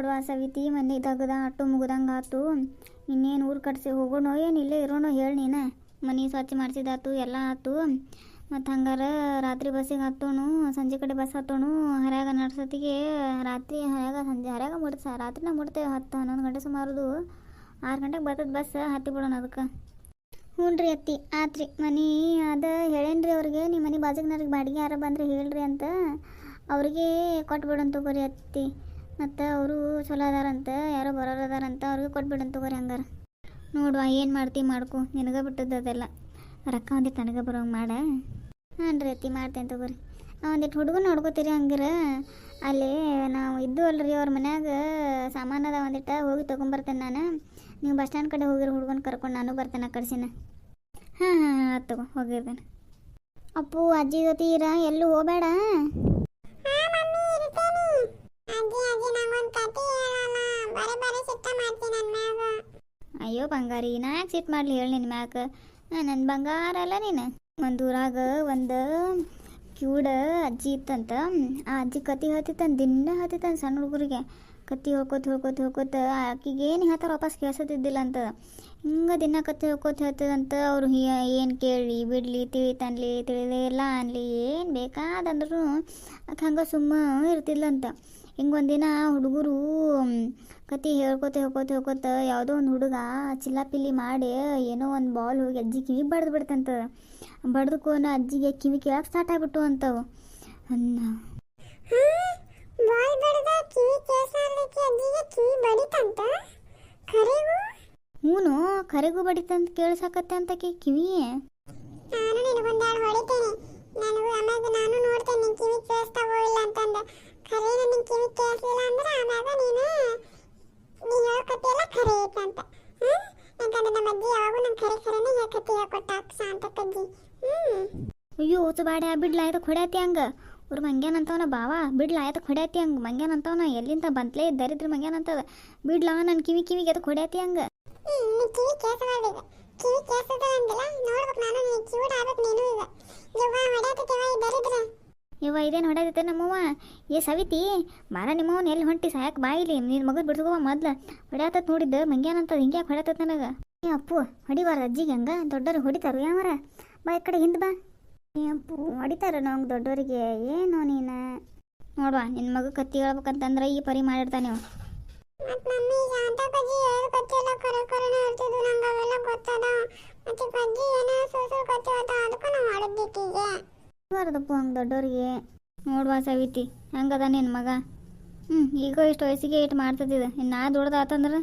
ನೋಡುವ ಸವಿತಿ ಮಂದಿ ತೆಗ್ದ ಅಟ್ಟು ಮುಗ್ದಂಗೆ ಆತು ಇನ್ನೇನು ಊರು ಕಟ್ಸಿ ಹೋಗೋಣ ಏನು ಇಲ್ಲೇ ಇರೋಣೋ ಹೇಳಿ ನೀನು. ಮನೆ ಸ್ವಚ್ಛ ಮಾಡಿಸಿದಾತು, ಎಲ್ಲ ಆತು. ಮತ್ತು ಹಂಗಾರ ರಾತ್ರಿ ಬಸ್ಸಿಗೆ ಹತ್ತೋಣು, ಸಂಜೆ ಕಡೆ ಬಸ್ ಹತ್ತೋಣು. ಹರ್ಯಾಗ ನಡ್ಸತ್ತಿಗೆ ರಾತ್ರಿ ಹರ್ಯಾಗ ಸಂಜೆ ಹರ್ಯಾಗ ಮುಡ್ಸ ರಾತ್ರಿನ ಮುಡ್ತೇವೆ ಹತ್ತು ಹನ್ನೊಂದು ಗಂಟೆ ಸುಮಾರದು. ಆರು ಗಂಟೆಗೆ ಬರ್ತದೆ ಬಸ್ ಹತ್ತಿ ಬಿಡೋಣ ಅದಕ್ಕೆ ಹ್ಞೂ ರೀ ಅತ್ತಿ, ಆತ್ರಿ. ಮನೆ ಅದ ಹೇಳೇನ್ರಿ ಅವ್ರಿಗೆ ನಿಮ್ಮ ಮನೆ ಬಾಜುಗ್ನವ್ರಿಗೆ ಬಾಡಿಗೆ ಯಾರ ಬಂದ್ರೆ ಹೇಳ್ರಿ ಅಂತ. ಅವ್ರಿಗೆ ಕೊಟ್ಬಿಡೋಣ ತಗೋರಿ ಅತ್ತಿ. ಮತ್ತು ಅವರು ಚಲೋ ಅದಾರಂತ, ಯಾರೋ ಬರೋರು ಅದಾರಂತ ಅವ್ರಿಗೆ ಕೊಟ್ಬಿಡಂತ ತಗೋರಿ ಹಂಗಾರ. ನೋಡುವ ಏನು ಮಾಡ್ತಿ ಮಾಡ್ಕೊ, ನಿನಗೆ ಬಿಟ್ಟದ್ದು ಅದೆಲ್ಲ. ರೊಕ್ಕ ಒಂದಿಟ್ಟು ನನಗೆ ಬರೋಂಗೆ ಮಾಡ. ಹಾಂ ರೀ ಅತ್ತಿ, ಮಾಡ್ತೇನೆ ತಗೋರಿ. ಒಂದಿಟ್ಟು ಹುಡುಗ ನೋಡ್ಕೋತೀರಿ ಹಂಗಾರ. ಅಲ್ಲಿ ನಾವು ಇದ್ದು ಅಲ್ರಿ ಅವ್ರ ಮನ್ಯಾಗ, ಸಾಮಾನು ಅದ ಒಂದಿಟ್ಟು, ಹೋಗಿ ತೊಗೊಂಬರ್ತೇನೆ ನಾನು. ನೀವು ಬಸ್ ಸ್ಟ್ಯಾಂಡ್ ಕಡೆ ಹೋಗಿರೋ ಹುಡುಗನ ಕರ್ಕೊಂಡು ನಾನು ಬರ್ತೇನೆ ಆ ಕಡ್ಸಿನ ಹಾಂ ಹಾಂ ತಗೋ, ಹೋಗಿರ್ತೇನೆ. ಅಪ್ಪು, ಅಜ್ಜಿ ಜೊತೆ ಇರ, ಎಲ್ಲೂ ಹೋಗಬೇಡ. ಅಯ್ಯೋ ಬಂಗಾರಿ, ನಾ ಯಾಕೆ ಮಾಡಲಿ ಹೇಳಿ ನಿನ್ನ ಮ್ಯಾಕ. ನನ್ನ ಬಂಗಾರ ಅಲ್ಲ ನೀನು. ಒಂದು ಊರಾಗ ಒಂದು ಕ್ಯೂಡ ಅಜ್ಜಿ ಇತ್ತಂತ. ಆ ಅಜ್ಜಿ ಕತ್ತಿ ಹತ್ತಿತ್ತಂತ ದಿನ ಹತ್ತಿತ್ತಂತ ಸಣ್ಣ ಹುಡುಗರಿಗೆ. ಕತ್ತಿ ಹೋಗೋತ್ ಹೋಗೋತ್ ಹೋಗೋತ್ ಏನು ಹೇಳ್ತಾರೆ ವಾಪಸ್ ಕೇಳ್ಸತ್ತಿದ್ದಿಲ್ಲ ಅಂತ ಹಿಂಗೆ ದಿನ ಕತ್ತಿ ಹೋಗೋತ್ ಹೇಳ್ತದಂತ ಅವ್ರು ಏನು ಕೇಳಿ, ಬಿಡಲಿ ತಿಳಿತನ್ಲಿ ತಿಳಿದೇ ಇಲ್ಲ ಅನ್ಲಿ, ಏನು ಬೇಕಾದಂದ್ರೂ ಆಕೆ ಹಂಗೆ ಸುಮ್ಮ ಇರ್ತಿದ್ಲಂತ. ಹಿಂಗೆ ಒಂದಿನ ಹುಡುಗರು ಕತಿ ಹೇಳ್ಕೊತ ಹೇಳ್ಕೊತ ಹೇಳ್ಕೊತ ಯಾವುದೋ ಒಂದು ಹುಡುಗ ಚಿಲ್ಲಾಪಿಲ್ಲಿ ಮಾಡಿ ಏನೋ ಒಂದು ಬಾಲ್ ಹೋಗಿ ಅಜ್ಜಿ ಕಿವಿ ಬಡ್ದು ಬಿಡ್ತಂತ ಬಡ್ದಕ್ಕೋನ ಅಜ್ಜಿಗೆ ಕಿವಿ ಕೇಳಕ್ಕೆ ಸ್ಟಾರ್ಟ್ ಆಗ್ಬಿಟ್ಟು ಅಂತವು. ಅನ್ನ. ಹ್ಞೂ ಕರೆಗೂ? ಬಡಿತಂತ ಕೇಳಿಸಕತ್ತೆ ಅಂತ ಕಿವಿ ನಾನು ನಿನಗೊಂದೆರಡು ಹೊಡಿತೇನೆ. ಐತೆ ಅಂತ ಯಾಕಂದ್ರೆ ನಮ್ಮ ಅಜ್ಜಿ ಯಾವಾಗೂ ನಂಗೆ ಖರೆ ಖರೆನೇ ಹೇಳ್ಕತ್ತಿ ಹೇಳ್ಕೊಟ್ಟ ಶಾಂತಕ್ಕಜ್ಜಿ ಹ್ಮ್? ಅಯ್ಯೋ ಬಾಡೆ ಬಿಡ್ಲ ಆಯ್ತು ಹೊಡ್ಯಾತಿ ಹಂಗ. ಅವ್ರು ಮಂಗ್ಯಾನಂತವನ ಬಾವ ಬಿಡ್ಲ ಆಯ್ತು ಹೊಡ್ಯಾತಿ ಹಂಗ. ಮಂಗ್ಯಾನಂತವನ ಎಲ್ಲಿಂದ ಬಂತ್ಲೇ ದರಿದ್ರ ಮಂಗ್ಯಾನಂತದ. ಬಿಡ್ಲವ ಬಿಡ್ಲ ನನ್ನ ಕಿವಿ ಕಿವಿಗೆ ಅದು ಹೊಡ್ಯಾತಿ ಹಂಗ. ಕಿವಿ ಕೇಸ ಈಗ ಕಿವಿ ಕೇಸದ ಅಂದಿಲ್ಲ ನೋಡ್ಬೇಕು ನಾನು ನೀ ಕಿವಿಡ್ ಆಗ್ಬೇಕು ನೀನು. ಇವ ಇದೇನು ಹೊಡ್ಯಾತೈತೆ ನಮ್ಮವ್ವ. ಏ ಸವಿತಿ ಬಾರ ನಿಮ್ಮವನ್ ಎಲ್ಲಿ ಹೊಂಟಿ ಸಾಯಕ್ ಬಾಯಿಲಿ ನಿನ್ನ ಮಗದ್ ಬಿಡ್ಸ್ಕೋವ ಮೊದ್ಲು. ಹೊಡ್ಯಾತತ್ ನೋಡಿದ್ದು, ಮಂಗ್ಯಾನ ಅಂತದ ಹಿಂಗೆ ಯಾಕೆ ಹೊಡ್ಯಾತತ್ ನನಗೆ. ಏ ಅಪ್ಪು, ಹೊಡಿಬಾರ ಅಜ್ಜಿಗೆ ಹಂಗ? ದೊಡ್ಡವ್ರಿಗೆ ಹೊಡಿತಾರು ಯಾವರ? ಬಾ ಈ ಕಡೆ ಹಿಂದೆ ಬಾ. ಏ ಅಪ್ಪು, ಹೊಡಿತಾರ ನಂಗೆ ದೊಡ್ಡವರಿಗೆ ಏನು ನೀನ? ನೋಡ್ವಾ ನಿನ್ನ ಮಗ ಕತ್ತಿ ಹೇಳ್ಬೇಕಂತಂದ್ರ ಈ ಪರಿ ಮಾಡಿರ್ತಾನೆ ನೀವು ಮತ್ ಮಮ್ಮಿ ಶಾಂತ ಕತ್ತಿಲ್ಲ ಕರ ಕರೆನ ಹೇಳ್ತಿದ್ದು ಮತ್ತೆ ಏನೋ ಸೂಸು ಹೇಳ್ತಾ ಅದಕ್ಕೂ ನಾವು ಹೊಡೆದಿಕ್ಕೀಗೆ ಬಾರದಪ್ಪ ಹಂಗೆ ದೊಡ್ಡವ್ರಿಗೆ ನೋಡುವ ಸವಿತಿ. ಹಂಗದ ನಿನ್ನ ಮಗ. ಹ್ಞೂ ಈಗ ಇಷ್ಟು ವಯಸ್ಸಿಗೆ ಇಟ್ಟು ಮಾಡ್ತದಿದೆ ಇನ್ನು ನಾ ದೊಡ್ಡದಾತಂದ್ರೆ?